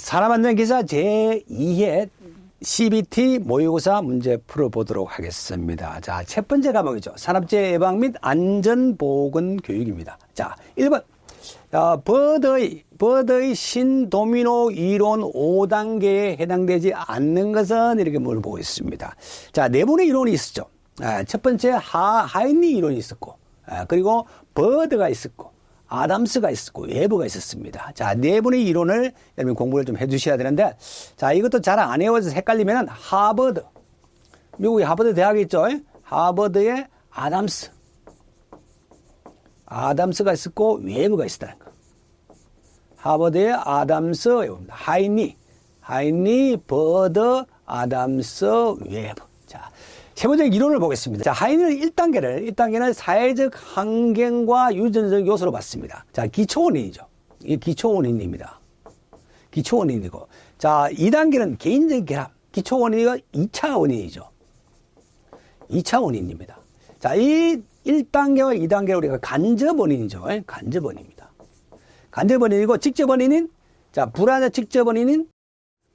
산업안전기사 제2회 CBT 모의고사 문제 풀어보도록 하겠습니다. 자, 첫 번째 과목이죠. 산업재해 예방 및 안전보건 교육입니다. 자, 1번. 어, 버드의, 버드의 신도미노 이론 5단계에 해당되지 않는 것은 이렇게 물어보고 있습니다. 자, 네 분의 이론이 있었죠. 아, 첫 번째 하, 하인리 이론이 있었고, 아, 그리고 버드가 있었고, 아담스가 있었고 웨브가 있었습니다. 자, 네 분의 이론을 여러분 공부를 좀 해주셔야 되는데, 자, 이것도 잘 안 외워서 헷갈리면은 하버드, 미국의 하버드 대학이 있죠. 하버드의 아담스, 아담스가 있었고 웨브가 있었다는 거. 하버드의 아담스. 하이니, 하이니, 버드, 아담스, 웨브. 자, 세 번째 이론을 보겠습니다. 자, 하이니는 1단계를, 1단계는 사회적 환경과 유전적 요소로 봤습니다. 자, 기초원인이죠. 이 기초원인입니다. 기초원인이고. 자, 2단계는 개인적 결합. 기초원인이가 2차 원인이죠. 2차 원인입니다. 자, 이 1단계와 2단계를 우리가 간접 원인이죠. 예? 간접 원인입니다. 간접 원인이고 직접 원인인 자, 불안전 직접 원인인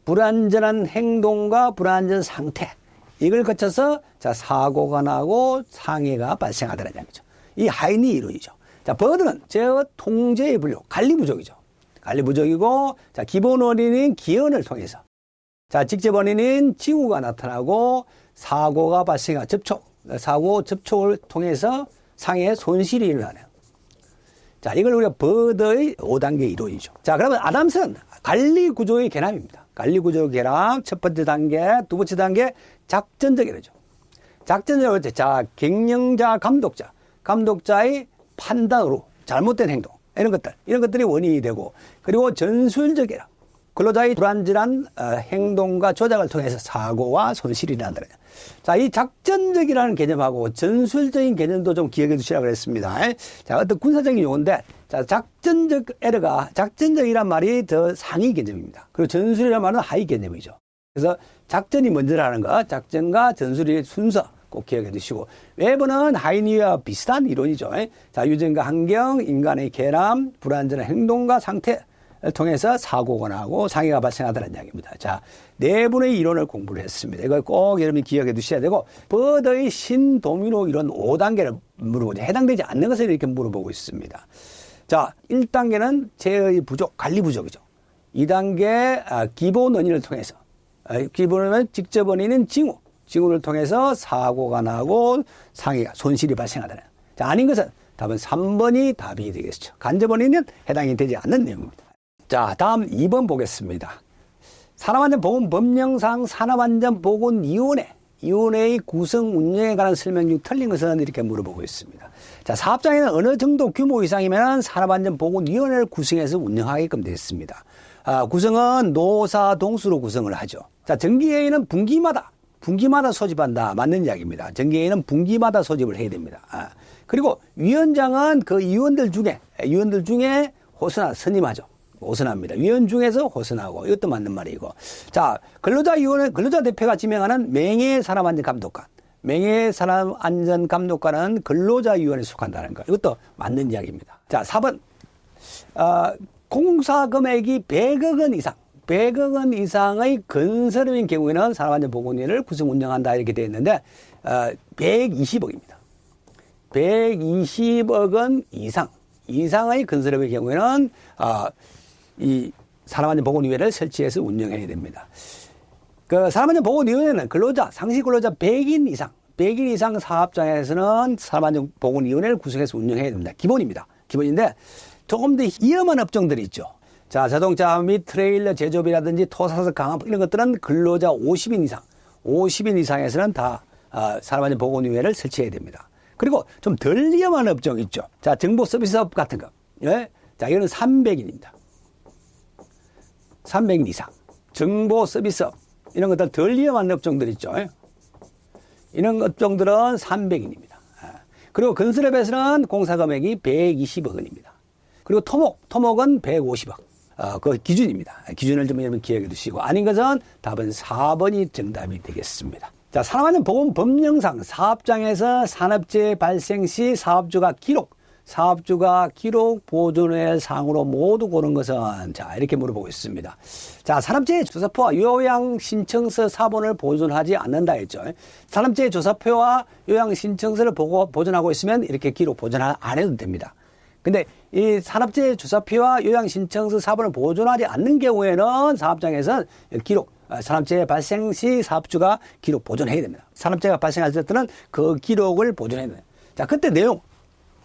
불안전한 행동과 불안전 상태. 이걸 거쳐서 자, 사고가 나고 상해가 발생하더라는 얘기죠. 이 하인이 이론이죠. 자, 버드는 제어 통제의 분류, 관리 부족이죠. 관리 부족이고 자, 기본 원인인 기원을 통해서 자, 직접 원인인 징후가 나타나고 사고가 발생한 접촉, 사고 접촉을 통해서 상해 손실이 일어나네요. 자, 이걸 우리가 버드의 5단계 이론이죠. 자, 그러면 아담스는 관리 구조의 개념입니다. 관리 구조 개념 첫 번째 단계, 두 번째 단계 작전적 이러죠. 작전적으로 자, 경영자, 감독자, 감독자의 판단으로 잘못된 행동 이런 것들 이런 것들이 원인이 되고 그리고 전술적 개념 근로자의 불안전한 어, 행동과 조작을 통해서 사고와 손실이 난다. 자, 이 작전적이라는 개념하고 전술적인 개념도 좀 기억해 두시라고 그랬습니다. 자, 어떤 군사적인 용어인데, 자, 작전적 에러가, 작전적이란 말이 더 상위 개념입니다. 그리고 전술이란 말은 하위 개념이죠. 그래서 작전이 먼저라는 거, 작전과 전술의 순서 꼭 기억해 두시고, 외부는 하이니와 비슷한 이론이죠. 자, 유전과 환경, 인간의 결함, 불안전한 행동과 상태, 통해서 사고가 나고 상해가 발생하다는 이야기입니다. 자, 네 분의 이론을 공부를 했습니다. 이걸 꼭 여러분이 기억해 두셔야 되고, 버더의 신도미노 이론 5단계를 물어보죠. 해당되지 않는 것을 이렇게 물어보고 있습니다. 자, 1단계는 제어의 부족, 관리 부족이죠. 2단계 아, 기본 원인을 통해서, 아, 기본 원인은 직접 원인은 징후, 징후를 통해서 사고가 나고 상해가, 손실이 발생하다는. 자, 아닌 것은 답은 3번이 답이 되겠죠. 간접 원인은 해당이 되지 않는 내용입니다. 자, 다음 2번 보겠습니다. 산업안전보건 법령상 산업안전보건위원회, 위원회의 구성 운영에 관한 설명 중 틀린 것은 이렇게 물어보고 있습니다. 자, 사업장에는 어느 정도 규모 이상이면 산업안전보건위원회를 구성해서 운영하게끔 되어 있습니다. 아, 구성은 노사 동수로 구성을 하죠. 자, 정기회의는 분기마다, 분기마다 소집한다. 맞는 이야기입니다. 정기회의는 분기마다 소집을 해야 됩니다. 아, 그리고 위원장은 그 위원들 중에, 위원들 중에 호선하, 선임하죠. 호선합니다. 위원 중에서 호선하고 이것도 맞는 말이고. 자, 근로자위원회 근로자 대표가 지명하는 명예 산업안전 감독관. 명예 산업안전 감독관은 근로자위원회에 속한다는 거. 이것도 맞는 이야기입니다. 자, 4번. 어, 공사 금액이 100억 원 이상. 100억 원 이상의 건설업인 경우에는 산업안전보건위원회를 구성 운영한다 이렇게 되어 있는데 어, 120억입니다. 120억 원 이상 이상의 건설업의 경우에는 어, 이 산업안전보건위원회를 설치해서 운영해야 됩니다. 그 산업안전보건위원회는 근로자, 상시 근로자 100인 이상, 100인 이상 사업장에서는 산업안전보건위원회를 구성해서 운영해야 됩니다. 기본입니다. 기본인데 조금 더 위험한 업종들이 있죠. 자, 자동차 및 트레일러 제조업이라든지 토사석 강압 이런 것들은 근로자 50인 이상, 50인 이상에서는 다 어, 산업안전 보건위원회를 설치해야 됩니다. 그리고 좀 덜 위험한 업종 있죠. 자, 정보 서비스업 같은 거. 예? 자, 이거는 300인입니다. 300인 이상. 정보 서비스업. 이런 것들 덜 위험한 업종들 있죠. 예? 이런 업종들은 300인입니다. 그리고 건설업에서는 공사 금액이 120억 원입니다. 그리고 토목, 토목은 150억. 어, 그 기준입니다. 기준을 좀 여러분 기억해 두시고 아닌 것은 답은 4번이 정답이 되겠습니다. 자, 산업안전 보건 법령상 사업장에서 산업재해 발생 시 사업주가 기록, 사업주가 기록 보존의 상으로 모두 고른 것은 자 이렇게 물어보고 있습니다. 자 산업재해 조사표와 요양 신청서 사본을 보존하지 않는다 했죠. 산업재해 조사표와 요양 신청서를 보고 보존하고 있으면 이렇게 기록 보존 안 해도 됩니다. 근데 이 산업재해 조사표와 요양 신청서 사본을 보존하지 않는 경우에는 사업장에서는 기록 아, 산업재해 발생 시 사업주가 기록 보존해야 됩니다. 산업재해가 발생할 때는 그 기록을 보존해야 됩니다. 자, 그때 내용.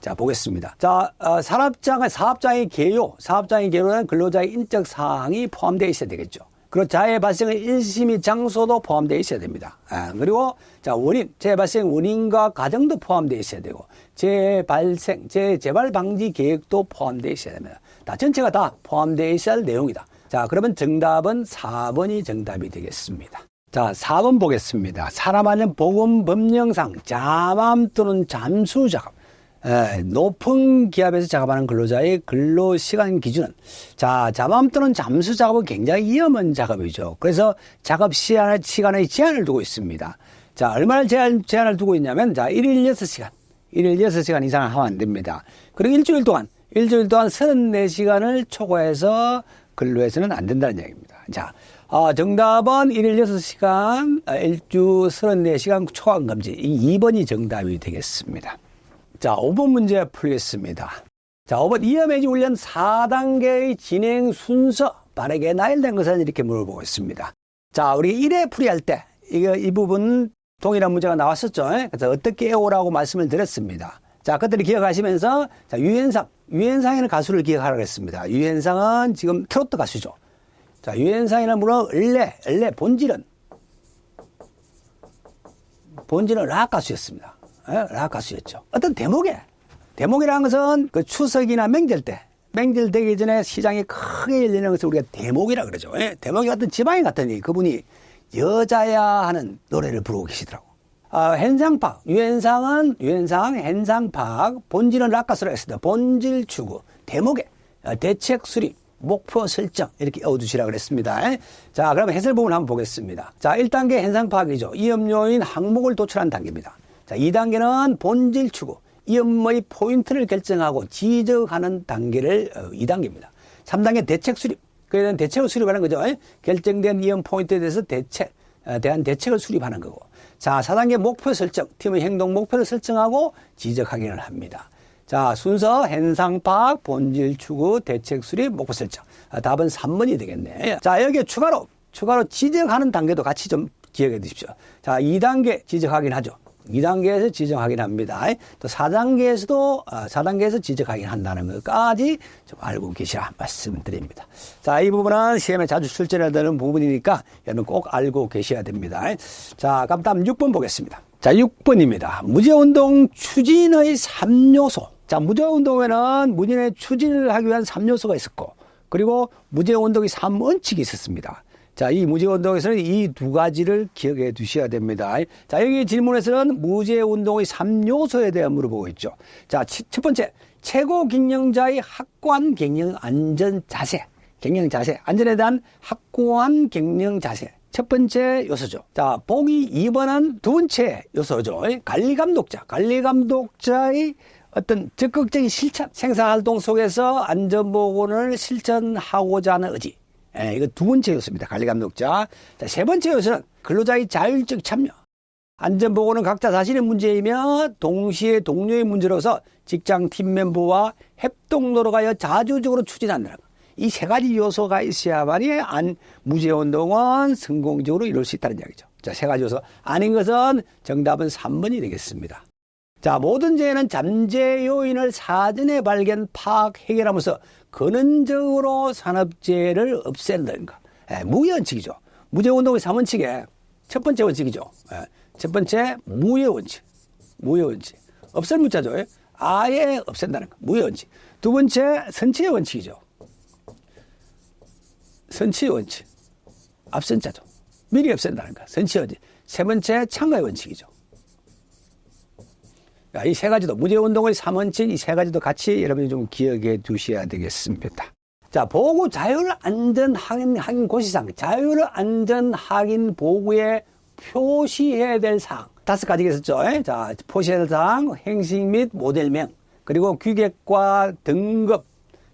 자, 보겠습니다. 자, 어, 산업장의, 사업장의 개요, 사업장의 개요는 근로자의 인적 사항이 포함되어 있어야 되겠죠. 그리고 자해 발생의 일심이 장소도 포함되어 있어야 됩니다. 아, 그리고 자, 원인, 재해 발생 원인과 과정도 포함되어 있어야 되고, 재해 발생, 재해 재발 방지 계획도 포함되어 있어야 됩니다. 다 전체가 다 포함되어 있어야 할 내용이다. 자, 그러면 정답은 4번이 정답이 되겠습니다. 자, 4번 보겠습니다. 사람하는 보건 법령상 자맘 또는 잠수 작업. 에, 높은 기압에서 작업하는 근로자의 근로 시간 기준은 자, 자맘 또는 잠수 작업은 굉장히 위험한 작업이죠. 그래서 작업 시간의 시간의 제한을 두고 있습니다. 자, 얼마나 제한, 제한을 두고 있냐면 자, 1일 6시간. 1일 6시간 이상 하면 안 됩니다. 그리고 일주일 동안 일주일 동안 34시간을 초과해서 근로해서는 안 된다는 얘기입니다. 자, 어, 정답은 1일 6시간, 어, 일주 34시간 초과 금지. 이 2번이 정답이 되겠습니다. 자, 5번 문제 풀겠습니다. 자, 5번 이어매지 훈련 4단계의 진행 순서 빠르게 나열된 것은 이렇게 물어보고 있습니다. 자, 우리 1회 풀이할 때, 이거, 이 부분 동일한 문제가 나왔었죠. 그래서 어떻게 해오라고 말씀을 드렸습니다. 자, 그것들을 기억하시면서, 자, 유현상, 유현상이라는 가수를 기억하라고 했습니다. 유현상은 지금 트로트 가수죠. 자, 유현상이라는 분은 원래, 원래 본질은, 본질은 락 가수였습니다. 예? 락 가수였죠. 어떤 대목에, 대목이라는 것은 그 추석이나 명절 때, 명절 되기 전에 시장이 크게 열리는 것을 우리가 대목이라 그러죠. 예? 대목이 같은 지방에 갔더니 그분이 여자야 하는 노래를 부르고 계시더라고. 아, hen상팍, 유현상은, 유현상, hen상팍, 본질은 락가스로 했습니다. 본질 추구, 대목에, 어, 대책 수립, 목표 설정, 이렇게 어두시라 그랬습니다. 자, 그럼 해설 부분 한번 보겠습니다. 자, 1단계 hen상파악이죠. 이 업료인 항목을 도출한 단계입니다. 자, 2단계는 본질 추구, 이 업무의 포인트를 결정하고 지적하는 단계를 어, 2단계입니다. 3단계 대책 수립, 그에 대한 대책을 수립하는 거죠. 결정된 이업 포인트에 대해서 대책, 에 대한 대책을 수립하는 거고. 자, 4단계 목표 설정, 팀의 행동 목표를 설정하고 지적하기를 합니다. 자, 순서, 현상 파악, 본질 추구, 대책 수립, 목표 설정. 아, 답은 3번이 되겠네. 자, 여기에 추가로, 추가로 지적하는 단계도 같이 좀 기억해 두십시오. 자, 2단계 지적 확인하죠. 2단계에서 지적 확인합니다. 또 4단계에서도, 4단계에서 지적 확인한다는 것까지 좀 알고 계시라 말씀드립니다. 자, 이 부분은 시험에 자주 출제를 되는 부분이니까 여러분 꼭 알고 계셔야 됩니다. 자, 그럼 다음 6번 보겠습니다. 자, 6번입니다. 무제운동 추진의 3요소. 자, 무제운동에는 무진의 추진을 하기 위한 3요소가 있었고, 그리고 무제운동의 3원칙이 있었습니다. 자, 이 무제운동에서는 이 두 가지를 기억해 두셔야 됩니다. 자, 여기 질문에서는 무제운동의 3요소에 대해 물어보고 있죠. 자, 첫 번째, 최고 경영자의 확고한 경영 안전 자세. 경영 자세, 안전에 대한 확고한 경영 자세. 첫 번째 요소죠. 자, 보기 2번은 두 번째 요소죠. 관리 감독자. 관리 감독자의 어떤 적극적인 실천, 생산활동 속에서 안전보건을 실천하고자 하는 의지. 예, 이거 두 번째 요소입니다. 관리 감독자. 자, 세 번째 요소는 근로자의 자율적 참여. 안전보건은 각자 자신의 문제이며 동시에 동료의 문제로서 직장 팀 멤버와 협동로로 가여 자주적으로 추진한다는 것. 이세 가지 요소가 있어야만이 안 무제운동은 성공적으로 이룰 수 있다는 이야기죠. 자, 세 가지 요소. 아닌 것은 정답은 3번이 되겠습니다. 자, 모든 재해는 잠재 요인을 사전에 발견, 파악, 해결하면서 근원적으로 산업재해를 없앤다는 것. 예, 무예원칙이죠. 무죄운동의 3원칙의 첫 번째 원칙이죠. 예, 첫 번째 무예원칙. 무예원칙. 없앨 문자죠. 예? 아예 없앤다는 것. 무예원칙. 두 번째 선치의 원칙이죠. 선치의 원칙. 앞선 자죠. 미리 없앤다는 것. 선치의 원칙. 세 번째 참가의 원칙이죠. 이 세 가지도 무제운동의 3원칙 이 세 가지도 같이 여러분이 좀 기억해 두셔야 되겠습니다. 자, 보고 자율 안전 확인 확인 고시상 자율 안전 확인 보고에 표시해야 될 사항 다섯 가지가 있었죠. 자, 표시해야 될 사항 행식 및 모델명 그리고 규격과 등급,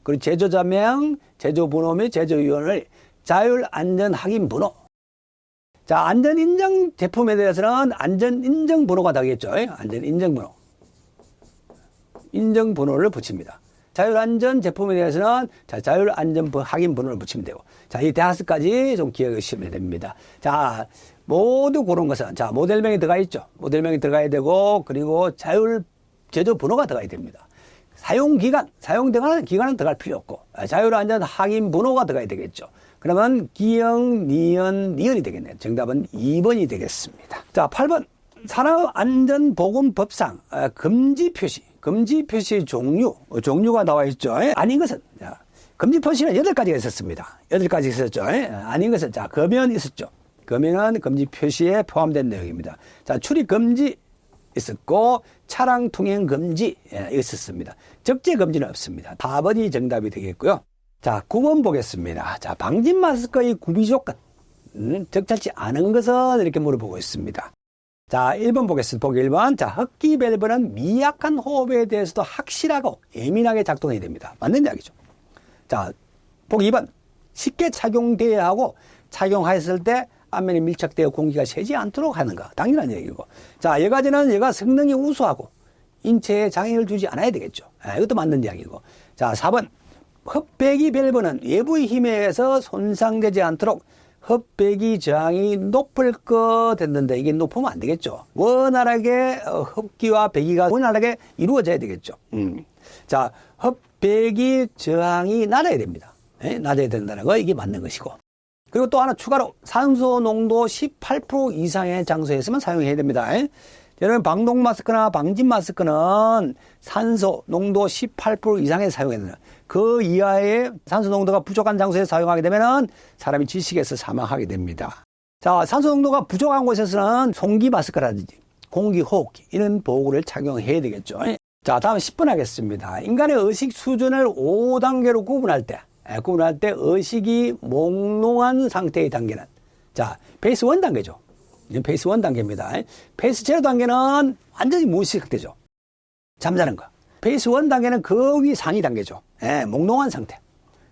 그리고 제조자명, 제조번호 및 제조위원을 자율 안전 확인 번호. 자, 안전 인정 제품에 대해서는 안전 인정 번호가 나겠죠. 안전 인정 번호. 인정 번호를 붙입니다. 자율 안전 제품에 대해서는 자, 자율 안전 확인 번호를 붙이면 되고. 자, 이 대하스까지 좀 기억해 주시면 됩니다. 자, 모두 그런 것은 자, 모델명이 들어가 있죠. 모델명이 들어가야 되고 그리고 자율 제조 번호가 들어가야 됩니다. 사용 기간, 사용 기간은 기간은 들어갈 필요 없고 자율 안전 확인 번호가 들어가야 되겠죠. 그러면 기영, 니은, 니은이 되겠네요. 정답은 2번이 되겠습니다. 자, 8번. 산업안전보건법상 어, 금지 표시, 금지 표시 종류, 어, 종류가 나와 있죠. 예? 아닌 것은, 자, 금지 표시는 8가지가 있었습니다. 8가지 있었죠. 예? 아닌 것은, 자, 금연 있었죠. 금연은 금지 표시에 포함된 내용입니다. 자, 출입 금지 있었고, 차량 통행 금지 예, 있었습니다. 적재 금지는 없습니다. 4번이 정답이 되겠고요. 자, 9번 보겠습니다. 자, 방진 마스크의 구비 조건. 음, 적절치 않은 것은 이렇게 물어보고 있습니다. 자, 1번 보겠습니다. 보기 1번. 자, 흡기 밸브는 미약한 호흡에 대해서도 확실하고 예민하게 작동해야 됩니다. 맞는 이야기죠. 자, 보기 2번. 쉽게 착용돼야 하고 착용하였을 때 안면에 밀착되어 공기가 새지 않도록 하는 거. 당연한 얘기고. 자, 여가지는 여가 성능이 우수하고 인체에 장애를 주지 않아야 되겠죠. 아, 이것도 맞는 이야기고. 자, 4번. 흡배기 밸브는 외부의 힘에 의해서 손상되지 않도록 흡배기 저항이 높을 거 됐는데 이게 높으면 안 되겠죠. 원활하게 어, 흡기와 배기가 원활하게 이루어져야 되겠죠. 음. 자, 흡배기 저항이 낮아야 됩니다. 예? 낮아야 된다는 거 이게 맞는 것이고. 그리고 또 하나 추가로 산소 농도 18% 이상의 장소에서만 사용해야 됩니다. 예? 여러분 방독 마스크나 방진 마스크는 산소 농도 18% 이상에 사용해야 됩니다. 그 이하의 산소 농도가 부족한 장소에 사용하게 되면 사람이 질식해서 사망하게 됩니다. 자, 산소 농도가 부족한 곳에서는 송기 마스크라든지 공기 호흡기 이런 보호구를 착용해야 되겠죠. 자, 다음 10분 하겠습니다. 인간의 의식 수준을 5단계로 구분할 때, 구분할 때 의식이 몽롱한 상태의 단계는 자, 베이스 1 단계죠. 페이스 1 단계입니다. 페이스 제로 단계는 완전히 무의식되죠. 잠자는 거. 페이스 1 단계는 그 위 상위 단계죠. 예, 몽롱한 상태.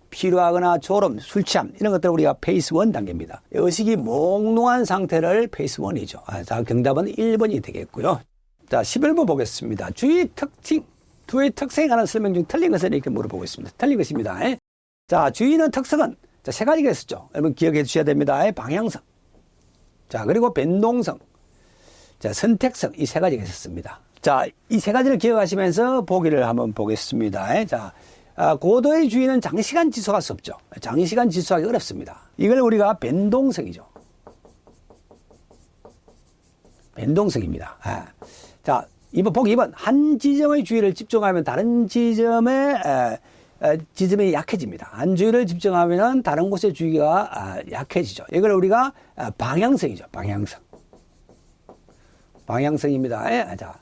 피로하거나 졸음, 술 취함 이런 것들 우리가 페이스 1 단계입니다. 의식이 몽롱한 상태를 페이스 1이죠. 아, 자, 정답은 1번이 되겠고요. 자, 11번 보겠습니다. 주의 특징, 주의 특성에 관한 설명 중 틀린 것을 이렇게 물어보고 있습니다. 틀린 것입니다. 예. 자, 주의는 특성은 자, 세 가지가 있었죠. 여러분 기억해 주셔야 됩니다. 예, 방향성. 자, 그리고 변동성, 자, 선택성 이 세 가지가 있었습니다. 자, 이 세 가지를 기억하시면서 보기를 한번 보겠습니다. 자, 아, 고도의 주의는 장시간 지속할 수 없죠. 장시간 지속하기 어렵습니다. 이걸 우리가 변동성이죠. 변동성입니다. 아. 자, 이번 보기 2번 한 지점의 주의를 집중하면 다른 지점의 에, 에, 지점이 약해집니다. 한 주의를 집중하면 다른 곳의 주의가 아, 약해지죠. 이걸 우리가 아, 방향성이죠. 방향성. 방향성입니다. 예, 자,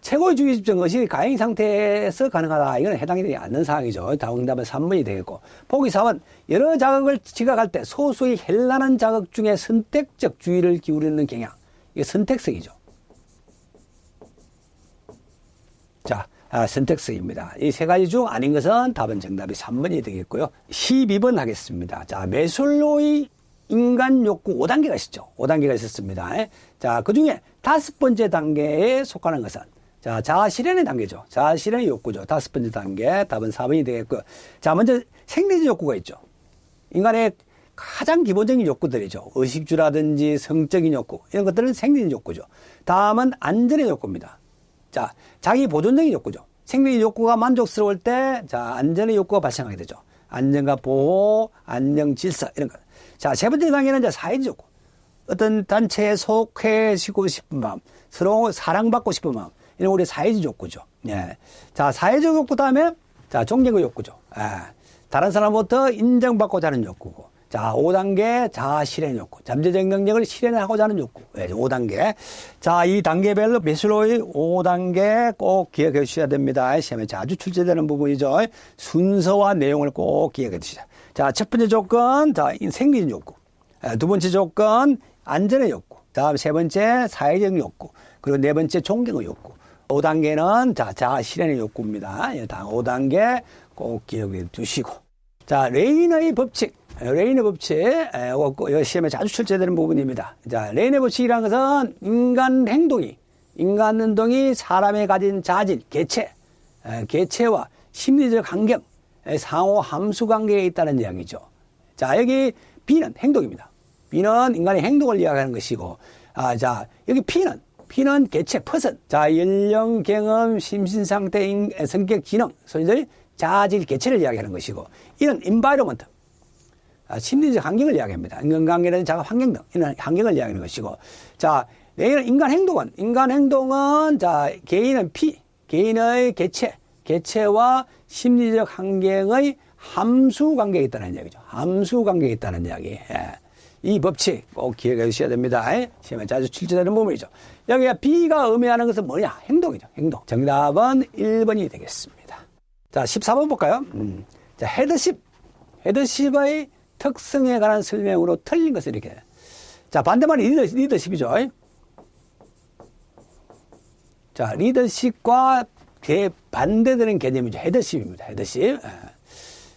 최고의 주의 집중 것이 가행 상태에서 가능하다. 이건 해당이 되지 않는 상황이죠. 다응답은 3번이 되겠고. 보기 4번. 여러 자극을 지각할 때 소수의 헬란한 자극 중에 선택적 주의를 기울이는 경향. 이게 선택성이죠. 자, 아, 선택성입니다. 이 세 가지 중 아닌 것은 답은 정답이 3번이 되겠고요. 12번 하겠습니다. 자, 메솔로의 인간 욕구 5단계가 있었죠. 5단계가 있었습니다. 자, 그 중에 다섯 번째 단계에 속하는 것은 자, 자아 실현의 단계죠. 자아 실현의 욕구죠. 다섯 번째 단계. 답은 4번이 되겠고요. 자, 먼저 생리적 욕구가 있죠. 인간의 가장 기본적인 욕구들이죠. 의식주라든지 성적인 욕구. 이런 것들은 생리적 욕구죠. 다음은 안전의 욕구입니다. 자, 자기 보존적인 욕구죠. 생리적 욕구가 만족스러울 때, 자, 안전의 욕구가 발생하게 되죠. 안전과 보호, 안녕, 질서, 이런 것. 자, 세 번째 단계는 이제 사회적 욕구. 어떤 단체에 속해지고 싶은 마음, 서로 사랑받고 싶은 마음, 이런 우리 사회적 욕구죠. 예. 자, 사회적 욕구 다음에, 자, 종교적 욕구죠. 예. 다른 사람부터 인정받고자 하는 욕구고. 자, 5단계 자아 실현 욕구. 잠재적 능력을 실현하고자 하는 욕구. 예, 5단계. 자, 이 단계별로 메슬로의 5단계 꼭 기억해 주셔야 됩니다. 시험에 자주 출제되는 부분이죠. 순서와 내용을 꼭 기억해 주시죠. 자, 첫 번째 조건, 자, 생리적 욕구. 예, 두 번째 조건, 안전의 욕구. 다음 세 번째, 사회적 욕구. 그리고 네 번째, 존경의 욕구. 5단계는 자, 자아 실현의 욕구입니다. 예, 다 5단계 꼭 기억해 두시고. 자, 레인의 법칙. 레인의 법칙, 이거 시험에 자주 출제되는 부분입니다. 자, 레인의 법칙이라는 것은 인간 행동이, 인간 행동이 사람이 가진 자질, 개체, 에, 개체와 심리적 환경, 에, 상호 함수 관계에 있다는 이야기죠. 자, 여기 B는 행동입니다. B는 인간의 행동을 이야기하는 것이고, 아, 자, 여기 P는, P는 개체, 퍼슨. 자, 연령, 경험, 심신 상태, 인- 성격, 기능, 소위 자질, 개체를 이야기하는 것이고, 이는 아, 심리적 환경을 이야기합니다. 인간관계라든지 자가 환경 등 이런 환경을 이야기하는 것이고, 자, 내일은 인간 행동은 인간 행동은 자 개인은 피 개인의 개체 개체와 심리적 환경의 함수 관계에 있다는 이야기죠. 함수 관계에 있다는 이야기. 예. 이 법칙 꼭 기억해 주셔야 됩니다. 예? 시험에 자주 출제되는 부분이죠. 여기가 B가 의미하는 것은 뭐냐? 행동이죠. 행동. 정답은 1번이 되겠습니다. 자, 14번 볼까요? 음. 자, 헤드십. 헤드십의 특성에 관한 설명으로 틀린 것을 이렇게. 자, 반대말이 리더, 리더십이죠. 자, 리더십과 대 반대되는 개념이죠. 헤드십입니다. 헤드십. 예.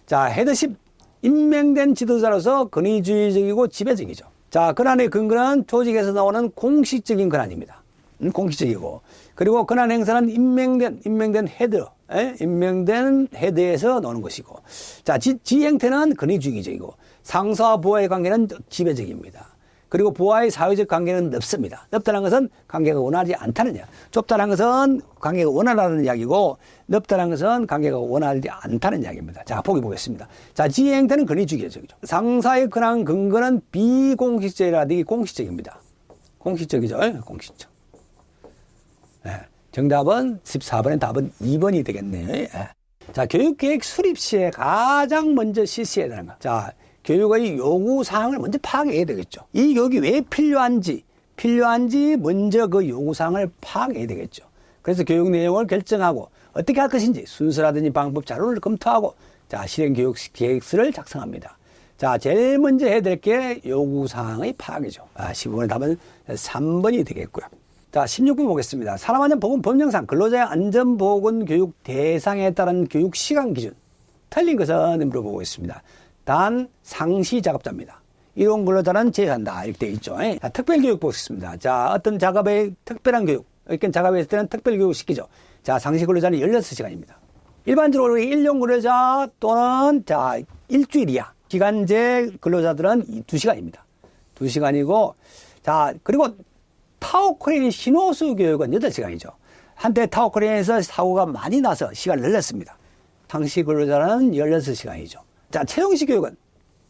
자, 헤드십. 임명된 지도자로서 권위주의적이고 지배적이죠. 자, 권한의 근거는 조직에서 나오는 공식적인 권한입니다. 음, 공식적이고. 그리고 권한 행사는 임명된, 임명된 헤드, 예? 임명된 헤드에서 나오는 것이고. 자, 지, 지 행태는 권위주의적이고. 상사와 부하의 관계는 지배적입니다. 그리고 부하의 사회적 관계는 넓습니다. 넓다는 것은 관계가 원하지 않다는 이야기. 좁다는 것은 관계가 원하라는 이야기고, 넓다는 것은 관계가 원하지 않다는 이야기입니다. 자, 보기 보겠습니다. 자, 지혜 행태는 권위주의적이죠. 상사의 권한 근거는 비공식적이라든지 공식적입니다. 공식적이죠. 예, 공식적. 예, 정답은 14번의 답은 2번이 되겠네요. 예. 자, 교육계획 수립 시에 가장 먼저 실시해야 되는 것. 자, 교육의 요구 사항을 먼저 파악해야 되겠죠. 이 교육이 왜 필요한지, 필요한지 먼저 그 요구 사항을 파악해야 되겠죠. 그래서 교육 내용을 결정하고 어떻게 할 것인지 순서라든지 방법 자료를 검토하고 자, 실행 교육 계획서를 작성합니다. 자, 제일 먼저 해야 될 게 요구 사항의 파악이죠. 아, 15번의 답은 3번이 되겠고요. 자, 16번 보겠습니다. 산업안전보건 법령상 근로자의 안전보건 교육 대상에 따른 교육 시간 기준. 틀린 것은 물어보고 있습니다. 단 상시 작업자입니다. 이런 근로자는 제외한다. 이렇게 되어 있죠. 자, 특별교육 보겠습니다. 자, 어떤 작업의 특별한 교육. 이렇게 작업에 있을 때는 특별교육 시키죠. 자, 상시 근로자는 16시간입니다. 일반적으로 일용 근로자 또는 자, 일주일 이하. 기간제 근로자들은 2시간입니다. 2시간이고, 자, 그리고 타워크레인 신호수 교육은 8시간이죠. 한때 타워크레인에서 사고가 많이 나서 시간을 늘렸습니다. 상시 근로자는 16시간이죠. 자, 채용식 교육은,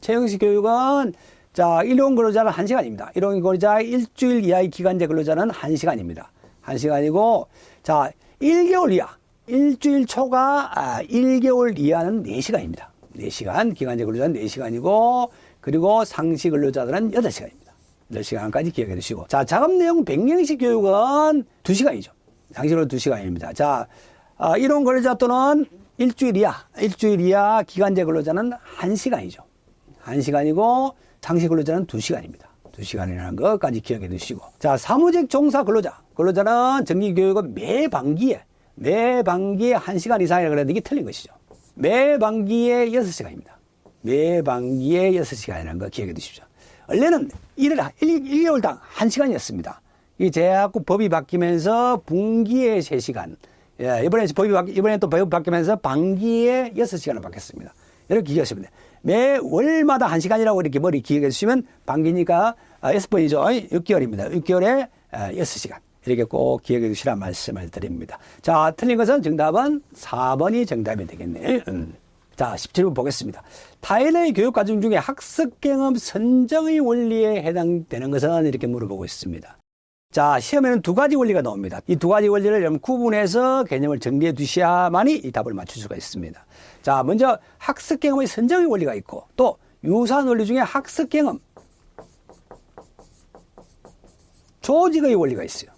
채용식 교육은, 자, 일용 근로자는 1시간입니다. 일용 근로자 일주일 이하의 기간제 근로자는 1시간입니다. 1시간이고, 자, 1개월 이하, 일주일 초과 아, 1개월 이하는 4시간입니다. 4시간, 기간제 근로자는 4시간이고, 그리고 상시 근로자들은 8시간입니다. 8시간까지 기억해 두시고. 자, 작업 내용 백령식 교육은 2시간이죠. 상시로 2시간입니다. 자, 아, 이런 근로자 또는 일주일 이하, 일주일 이하 기간제 근로자는 1시간이죠. 1시간이고, 상시 근로자는 2시간입니다. 2시간이라는 것까지 기억해 두시고. 자, 사무직 종사 근로자. 근로자는 정기 교육은 매 반기에, 매 반기에 1시간 이상이라 그랬는데 이게 틀린 것이죠. 매 반기에 6시간입니다. 매 반기에 6시간이라는 거 기억해 두십시오. 원래는 일을 1, 개월당 1시간이었습니다. 이 제약국 법이 바뀌면서 분기에 3시간. 예, 이번에 법이 바뀌, 이번에 또 법이 바뀌면서 반기에 6시간을 바뀌었습니다. 이렇게 기억하시면 돼요. 매 월마다 1시간이라고 이렇게 머리 기억해 주시면 반기니까 아, S번이죠. 6개월입니다. 6개월에 6시간. 이렇게 꼭 기억해 주시라 말씀을 드립니다. 자, 틀린 것은 정답은 4번이 정답이 되겠네요. 음. 자, 17번 보겠습니다. 타인의 교육 과정 중에 학습 경험 선정의 원리에 해당되는 것은 이렇게 물어보고 있습니다. 자, 시험에는 두 가지 원리가 나옵니다. 이 두 가지 원리를 여러분 구분해서 개념을 정리해 두셔야만이 이 답을 맞출 수가 있습니다. 자, 먼저 학습 경험의 선정의 원리가 있고 또 유사한 원리 중에 학습 경험 조직의 원리가 있어요.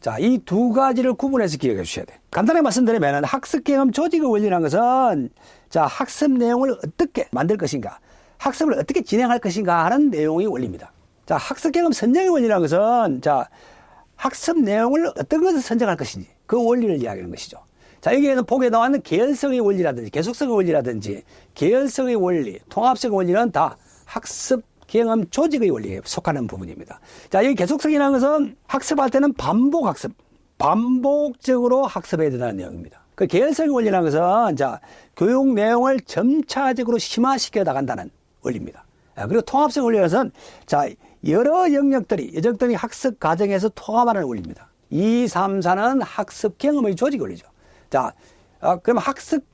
자, 이 두 가지를 구분해서 기억해 주셔야 돼요. 간단하게 말씀드리면 학습 경험 조직의 원리라는 것은 자, 학습 내용을 어떻게 만들 것인가, 학습을 어떻게 진행할 것인가 하는 내용이 원리입니다. 자, 학습 경험 선정의 원리라는 것은 자, 학습 내용을 어떤 것을 선정할 것인지 그 원리를 이야기하는 것이죠. 자, 여기에는 보기에 나왔는 계열성의 원리라든지 계속성의 원리라든지 계열성의 원리, 통합성의 원리는 다 학습 경험 조직의 원리에 속하는 부분입니다. 자, 여기 계속성이라는 것은 학습할 때는 반복 학습, 반복적으로 학습해야 된다는 내용입니다. 그 계열성의 원리라는 것은 자, 교육 내용을 점차적으로 심화시켜 나간다는 원리입니다. 아, 그리고 통합성 원리는 자, 여러 영역들이, 여정들이 학습 과정에서 통합하는 원리입니다. 2, 3, 4는 학습 경험의 조직 원리죠. 자, 아, 그럼 학습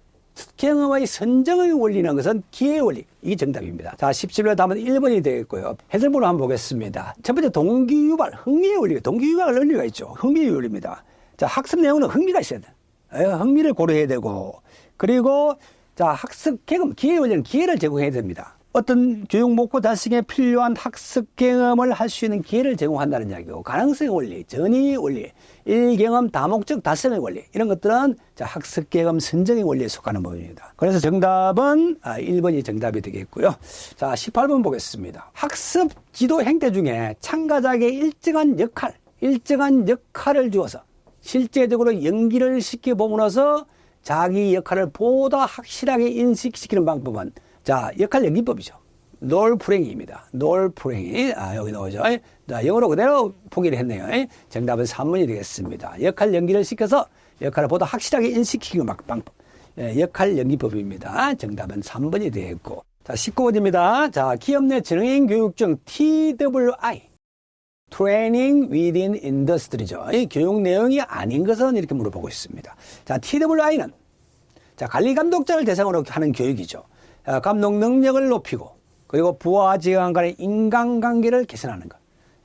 경험의 선정의 원리는 것은 기회 원리. 이게 정답입니다. 자, 17번 답은 1번이 되겠고요. 해설문을 한번 보겠습니다. 첫 번째 동기유발, 흥미의 원리. 동기유발 원리가 있죠. 흥미의 원리입니다. 자, 학습 내용은 흥미가 있어야 돼. 예, 흥미를 고려해야 되고, 그리고 자, 학습 경험, 기회 원리는 기회를 제공해야 됩니다. 어떤 교육 목표 달성에 필요한 학습 경험을 할 수 있는 기회를 제공한다는 이야기고 가능성의 원리, 전이 원리, 일경험 다목적 달성의 원리 이런 것들은 자, 학습 경험 선정의 원리에 속하는 부분입니다. 그래서 정답은 아, 1번이 정답이 되겠고요. 자, 18번 보겠습니다. 학습 지도 행태 중에 참가자에게 일정한 역할, 일정한 역할을 주어서 실제적으로 연기를 시켜보면서 자기 역할을 보다 확실하게 인식시키는 방법은 자, 역할 연기법이죠. 롤프랭이입니다. 롤프랭이. 아, 여기 나오죠. 자, 영어로 그대로 포기를 했네요. 정답은 3번이 되겠습니다. 역할 연기를 시켜서 역할을 보다 확실하게 인식시키는 방법. 예, 역할 연기법입니다. 정답은 3번이 되겠고. 자, 19번입니다. 자, 기업 내 지능인 교육증 TWI. 트레이닝 위딘 인더스트리죠. 이 교육 내용이 아닌 것은 이렇게 물어보고 있습니다. 자, TWI는 자, 관리 감독자를 대상으로 하는 교육이죠. 어, 감독 능력을 높이고 그리고 부하 지휘관 간의 인간관계를 개선하는 것.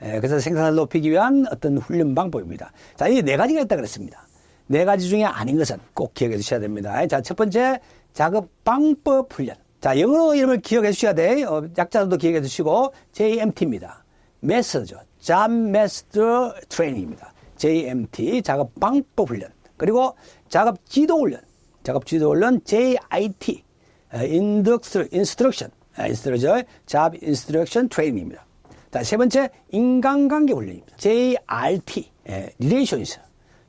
예, 그래서 생산을 높이기 위한 어떤 훈련 방법입니다. 자, 이 네 가지가 있다 그랬습니다. 네 가지 중에 아닌 것은 꼭 기억해 주셔야 됩니다. 자, 첫 번째 작업 방법 훈련. 자, 영어 이름을 기억해 주셔야 돼. 어, 약자도 기억해 주시고 JMT입니다. 메서죠. Job Master Training입니다. JMT 작업 방법 훈련. 그리고 작업 지도 훈련. 작업 지도 훈련 JIT. 인덕스 인스트럭션 인스트럭션 잡 인스트럭션 트레이닝입니다. 자, 세 번째 인간관계 훈련입니다. JRT 예, relations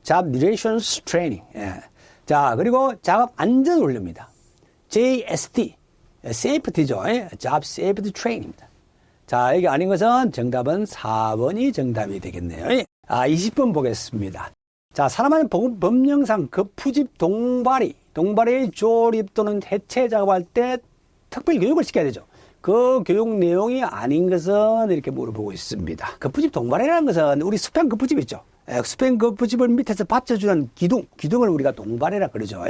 잡 relations training. 예. 자, 그리고 작업 안전 훈련입니다. JST 예. 예, job safety training입니다. 자, 이게 아닌 것은 정답은 4번이 정답이 되겠네요. 예. 아, 20번 보겠습니다. 자, 사람은 법령상 급푸집 동발이 동발의 조립 또는 해체 작업할 때 특별 교육을 시켜야 되죠. 그 교육 내용이 아닌 것은 이렇게 물어보고 있습니다. 급부집 동발이라는 것은 우리 수평 급부집 있죠. 수평 급부집을 밑에서 받쳐주는 기둥, 기둥을 우리가 동발이라 그러죠.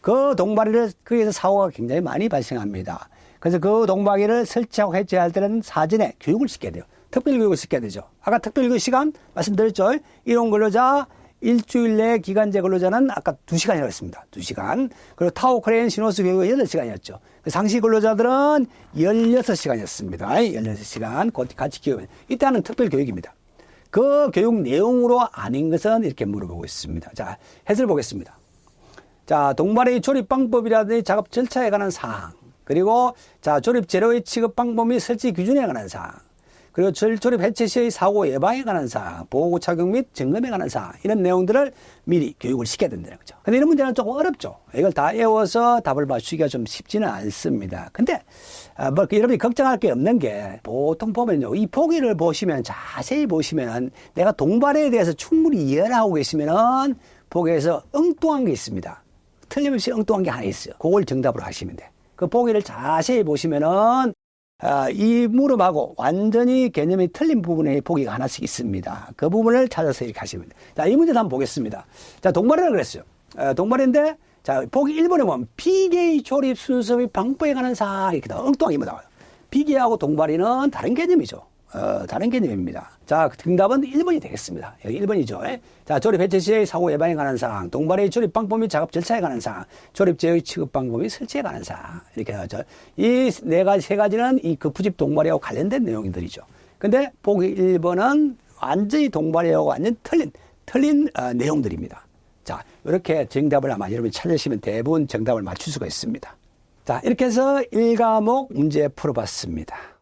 그 동발이를 거기에서 사고가 굉장히 많이 발생합니다. 그래서 그 동발이를 설치하고 해체할 때는 사전에 교육을 시켜야 돼요. 특별 교육을 시켜야 되죠. 아까 특별 교육 시간 말씀드렸죠. 이론 근로자 일주일 내 기간제 근로자는 아까 2시간이라고 했습니다. 2시간. 그리고 타워 크레인 신호수 교육은 8시간이었죠. 그 상시 근로자들은 16시간이었습니다. 16시간 같이 교육. 이때는 특별 교육입니다. 그 교육 내용으로 아닌 것은 이렇게 물어보고 있습니다. 자, 해설 보겠습니다. 자, 동발의 조립 방법이라든지 작업 절차에 관한 사항, 그리고 자, 조립 재료의 취급 방법 및 설치 기준에 관한 사항, 그리고 조립 해체 시의 사고 예방에 관한 사항, 보호 착용 및 점검에 관한 사항 이런 내용들을 미리 교육을 시켜야 된다는 거죠. 근데 이런 문제는 조금 어렵죠. 이걸 다 외워서 답을 맞추기가 좀 쉽지는 않습니다. 근데 아, 뭐 여러분이 걱정할 게 없는 게 보통 보면요, 이 보기를 보시면 자세히 보시면 내가 동발에 대해서 충분히 이해를 하고 계시면은 보기에서 엉뚱한 게 있습니다. 틀림없이 엉뚱한 게 하나 있어요. 그걸 정답으로 하시면 돼. 그 보기를 자세히 보시면은 아, 이 무릎하고 완전히 개념이 틀린 부분에 보기가 하나씩 있습니다. 그 부분을 찾아서 이렇게 하시면 돼요. 자, 이 문제도 한번 보겠습니다. 자, 동발이라고 그랬어요. 어, 동발인데, 자, 보기 1번에 보면 비계의 조립 순서 및 방법에 관한 사항 이렇게 엉뚱하게 나와요. 비계하고 동발이는 다른 개념이죠. 어, 다른 개념입니다. 자, 정답은 1번이 되겠습니다. 여기 1번이죠. 예? 자, 조립 해체 시의 사고 예방에 관한 사항, 동발의 조립 방법 및 작업 절차에 관한 사항, 조립 제의 취급 방법 및 설치에 관한 사항. 이렇게 하죠. 이 네 가지, 세 가지는 이 급부집 동발이하고 관련된 내용들이죠. 근데 보기 1번은 완전히 동발이하고 완전 틀린, 틀린 어, 내용들입니다. 자, 이렇게 정답을 아마 여러분이 찾으시면 대부분 정답을 맞출 수가 있습니다. 자, 이렇게 해서 1과목 문제 풀어봤습니다.